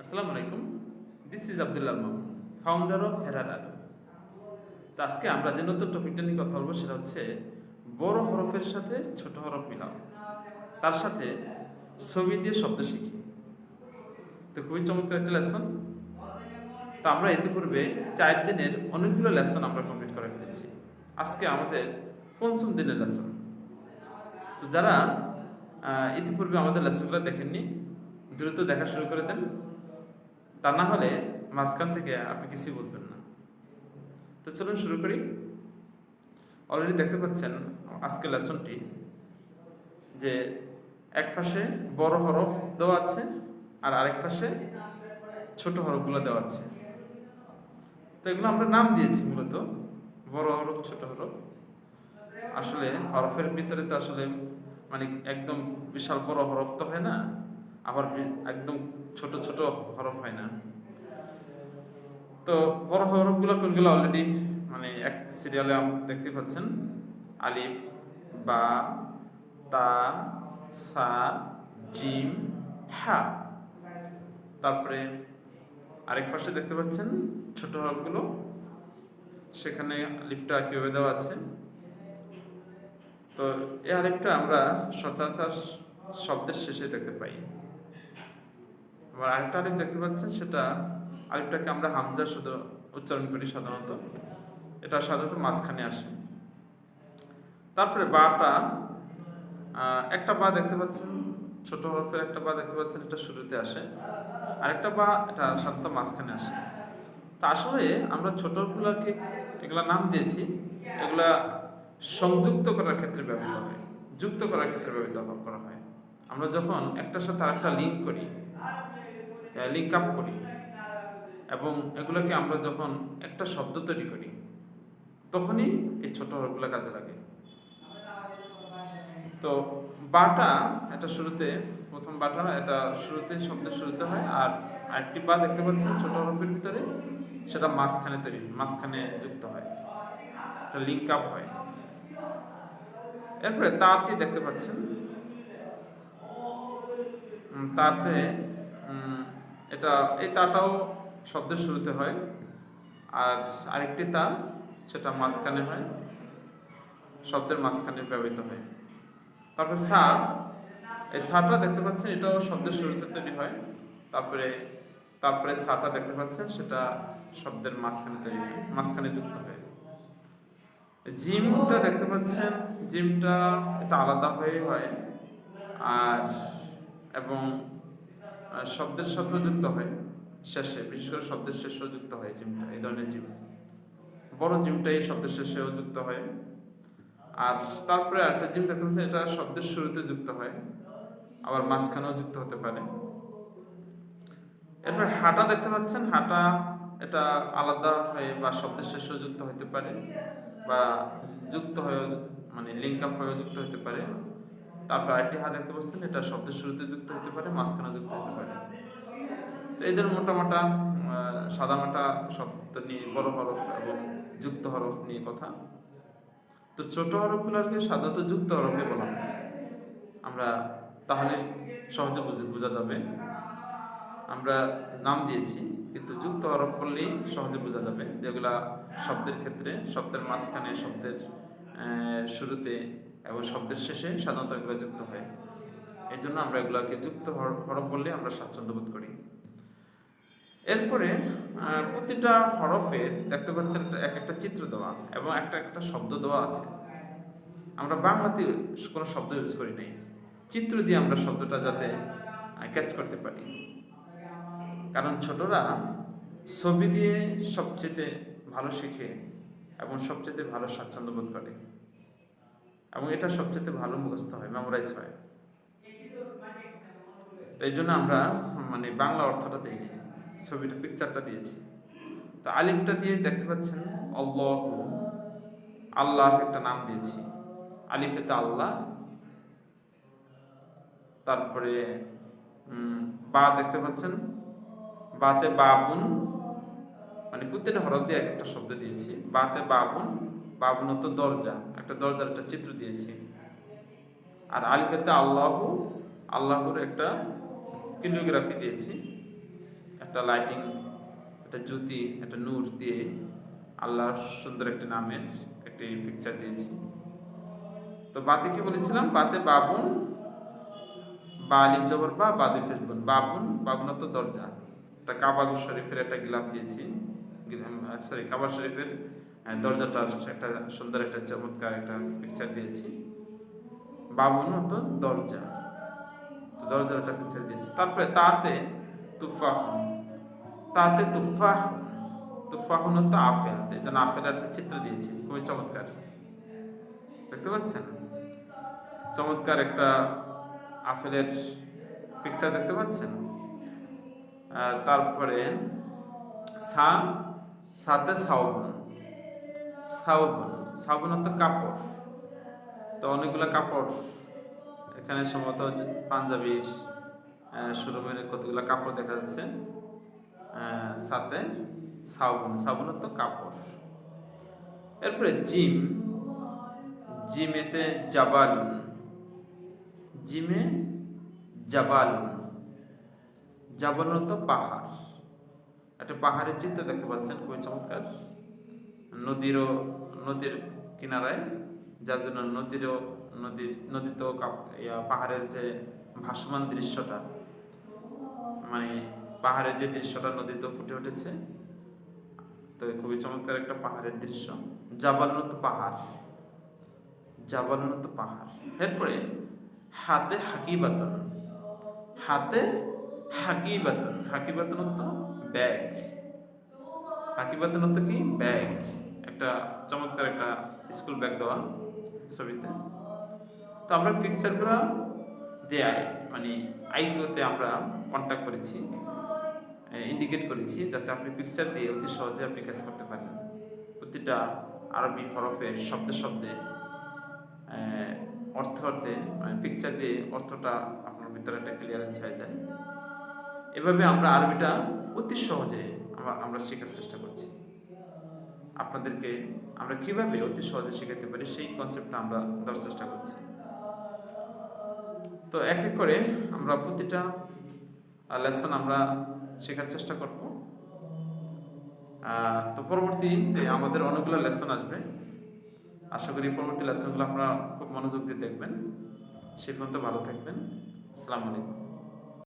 আসসালামু আলাইকুম। This is Abdullah Mamun founder of হেরার আলম তো আজকে আমরা যে নতুন টপিকটা নিয়ে কথা বলব সেটা হচ্ছে বড় হরফের সাথে ছোট হরফ মিলাও। তার সাথে ছবি দিয়ে শব্দ শিখি। তো খুবই চমৎকার একটা লেসন তো আমরা ইতিপূর্বে চার দিনের অনেকগুলো লেসন আমরা কমপ্লিট করে ফেলেছি। আজকে আমাদের পঞ্চম দিনের লেসন তো যারা ইতিপূর্বে আমাদের লেসনগুলো দেখেননি, দ্রুত দেখা শুরু করে দেন। তা না হলে মাঝখান থেকে আপনি কিছুই বুঝবেন না। তো চলুন শুরু করি। অলরেডি দেখতে পাচ্ছেন আজকের লেসনটি যে এক পাশে বড় হরফ দেওয়া আছে আর আরেক পাশে ছোট হরফগুলো দেওয়া আছে। তো এগুলো আমরা নাম দিয়েছি মূলত, বড় হরফ, ছোট হরফ। আসলে হরফের ভিতরে তো আসলে মানে একদম বিশাল বড় হরফ তো হয় না। আবার একদম ছোট ছোট হরফ হয় না। তো বড় হরফগুলো কোনগুলো অলরেডি মানে এক সিরিয়ালে দেখতে পাচ্ছেন? আলিফ, বা, তা, সা, জিম, হা। তারপরে আরেক পাশে দেখতে পাচ্ছেন ছোট হরফগুলো। সেখানে লিপটা কীভাবে দেওয়া আছে? তো এই আরেকটা আমরা সচরাচর শব্দের শেষে দেখতে পাই। আবার আরেকটা আলিফ দেখতে পাচ্ছেন, সেটা আলিফটাকে আমরা হামজা শুধু উচ্চারণ করি সাধারণত। এটা সাধারণত মাঝখানে আসে। তারপরে বাটা একটা বা দেখতে পাচ্ছেন, ছোট হরফের একটা বা দেখতে পাচ্ছেন, এটা শুরুতে আসে। আরেকটা বা, এটা সাধারণত মাঝখানে আসে। তা আসলে আমরা ছোটগুলোকে এগুলা নাম দিয়েছি, এগুলা সংযুক্ত করার ক্ষেত্রে ব্যবহৃত হয়। যুক্ত করার ক্ষেত্রে ব্যবহৃত করা হয়। আমরা যখন একটার সাথে আরেকটা লিঙ্ক করি লিঙ্ক আপ করি। এবং এগুলোকে আমরা যখন একটা শব্দ তৈরি করি, তখনই এই ছোট হরফগুলো কাজে লাগে। তো বাটা এটা শুরুতে, প্রথম বাটা এটা শুরুতে, শব্দের শুরুতে হয়, আর আরেকটি বা দেখতে পাচ্ছেন ছোট হরফের ভিতরে, সেটা মাঝখানে তৈরি, মাঝখানে যুক্ত হয়। এটা লিঙ্ক আপ হয়। এরপরে তারটি দেখতে পাচ্ছেন। তাতে এটা, এই তাটাও শব্দের শুরুতে হয়। আর আরেকটি তা, সেটা মাঝখানে হয়। শব্দের মাঝখানে ব্যবহৃত হয়। তারপরে সা, এই সাটা দেখতে পাচ্ছেন, এটাও শব্দের শুরুতে তৈরি হয়। তারপরে তারপরে সাটা দেখতে পাচ্ছেন, সেটা শব্দের মাঝখানে তৈরি হয়, মাঝখানে যুক্ত হয়। জিমটা দেখতে পাচ্ছেন, জিমটা এটা আলাদা হয়ে হয়। আর, এবং শব্দের সাথেও যুক্ত হয় শেষে, বিশেষ করে শব্দের শেষেও যুক্ত হয় জিমটা, এই ধরনের জিম। বড় জিমটা এই শব্দের শেষেও যুক্ত হয়। আর তারপরে একটা জিম দেখতে পাচ্ছেন, এটা শব্দের শুরুতে যুক্ত হয়, আবার মাঝখানেও যুক্ত হতে পারে। এরপর হাঁটা দেখতে পাচ্ছেন, হাঁটা এটা আলাদা হয়ে বা শব্দের শেষেও যুক্ত হতে পারে বা যুক্ত হয়েও মানে লিঙ্ক আপ হয়েও যুক্ত হতে পারে। তারপর আরেকটি হাত দেখতে পাচ্ছেন, এটা শব্দের শুরুতে যুক্ত হতে পারে মাঝখানে যুক্ত হতে পারে। তো এদের মোটামোটা সাদামাটা শব্দ নিয়ে, বড় হরফ এবং যুক্ত হরফ নিয়ে কথা। তো ছোট হরফগুলোকে সাধারণত যুক্ত হরফে বলা হয়। আমরা তাহলে সহজে বুঝে- বোঝা যাবে। আমরা নাম দিয়েছি, কিন্তু যুক্ত হরফ করলেই সহজে বোঝা যাবে। যেগুলা শব্দের ক্ষেত্রে, শব্দের মাঝখানে, শব্দের শুরুতে এবং শব্দের শেষে সাধারণত এগুলো যুক্ত হয়। এই জন্য আমরা এগুলোকে যুক্ত হরফ বললে আমরা স্বাচ্ছন্দ্য বোধ করি। এরপরে প্রতিটা হরফের দেখতে পাচ্ছেন এক একটা চিত্র দেওয়া এবং একটা একটা শব্দ দেওয়া আছে। আমরা বাংলাতে কোনো শব্দ ইউজ করি নাই। চিত্র দিয়ে আমরা শব্দটা যাতে ক্যাচ করতে পারি। কারণ ছোটরা ছবি দিয়ে সবচেয়ে ভালো শেখে এবং সবচেয়ে ভালো স্বাচ্ছন্দ্য বোধ করে। এবং এটা সবচেয়ে ভালো মুখস্থ হয় মেমোরাইজ হয়। তো এই জন্য আমরা মানে বাংলা অর্থটা দিইনি ছবিটা পিকচারটা দিয়েছি। তো আলিমটা দিয়ে দেখতে পাচ্ছেন অল্লাহ আল্লাহর একটা নাম দিয়েছি। আলিফেতে আল্লাহ তারপরে বা দেখতে পাচ্ছেন বাতে বাবুন মানে প্রত্যেকটা হরফ দিয়ে এক একটা শব্দ দিয়েছি বাতে বাবুন বাবুন তো দরজা, একটা দরজার একটা চিত্র দিয়েছি। আর আলিফেতে আল্লাহ, আল্লাহর একটা কিলোগ্রাফি দিয়েছি। একটা লাইটিং, একটা জ্যোতি, একটা নূর দিয়ে আল্লাহর সুন্দর একটি নামের একটি পিকচার দিয়েছি। তো বাতে কি বলেছিলাম? বাতে বাবুন, বা আলিম জবর, বা বাদে ফেসবুন। বাবুন বাবুন তো দরজা। একটা কাবাগ শরীফের একটা গিলাপ দিয়েছি। সরি কাবা শরীফের দরজাটার একটা সুন্দর একটা চমৎকার একটা পিকচার দিয়েছি। বাবুন তো দরজা। তো দরজার একটা পিকচার দিয়েছি। তারপরে তাতে তুফাহুন। তাতে তুফাহুন। তুফাহুন তো আপেল এই জন্য আপেলের একটা চিত্র দিয়েছি। খুবই চমৎকার। দেখতে পাচ্ছেন? চমৎকার একটা আপেলের পিকচার দেখতে পাচ্ছেন? তারপরে সা সাথে সাউবন সাউবন সাউবন তো কাপড়। তো অনেকগুলো কাপড় এখানে সম্ভবত পাঞ্জাবির শোরুমের কতগুলো কাপড় দেখা যাচ্ছে। সাথে সাউবন সাউবন তো কাপড়। এরপরে জিম, জিমেতে জাবালুন, জিমে জাবালুন। জাবালুন তো পাহাড়। একটা পাহাড়ের চিত্র দেখতে পাচ্ছেন, খুবই চমৎকার। নদীরও, নদীর কিনারায়, যার জন্য নদীরও নদীর নদী তো পাহাড়ের যে ভাসমান দৃশ্যটা মানে পাহাড়ের যে দৃশ্যটা নদীতে ফুটে উঠেছে, তো খুবই চমৎকার একটা পাহাড়ের দৃশ্য। জাবালুন তো পাহাড় জাবালুন তো পাহাড়। এরপরে, হাতে হাকিবাতন হাতে হাকিবাতন। হাকিবাতন তো ব্যাগ। হাকিবাতন তো কি? ব্যাগ। একটা চমৎকার একটা স্কুল ব্যাগ দেওয়া ছবিতে। তো আমরা পিকচারগুলো দেয় মানে আইকিউতে আমরা কন্ট্যাক্ট করেছি ইন্ডিকেট করেছি যাতে আপনি পিকচার দিয়ে অতি সহজে আপনি কাজ করতে পারেন। প্রতিটা আরবি হরফের শব্দে শব্দে অর্থ অর্থে মানে পিকচার দিয়ে অর্থটা আপনার ভিতরে একটা ক্লিয়ারেন্স হয়ে যায়। এভাবে আমরা আরবিটা অতি সহজে আমরা আমরা শেখার চেষ্টা করছি। আপনাদেরকে আমরা কীভাবে অতি সহজে শেখাতে পারি, সেই কনসেপ্টটা আমরা দেওয়ার চেষ্টা করছি। তো এক এক করে আমরা প্রতিটা লেসন আমরা শেখার চেষ্টা করব। তো পরবর্তীতে আমাদের অনেকগুলো লেসন আসবে। আশা করি পরবর্তী লেসনগুলো আপনারা খুব মনোযোগ দিয়ে দেখবেন। সে পর্যন্ত ভালো থাকবেন। আসসালামু আলাইকুম।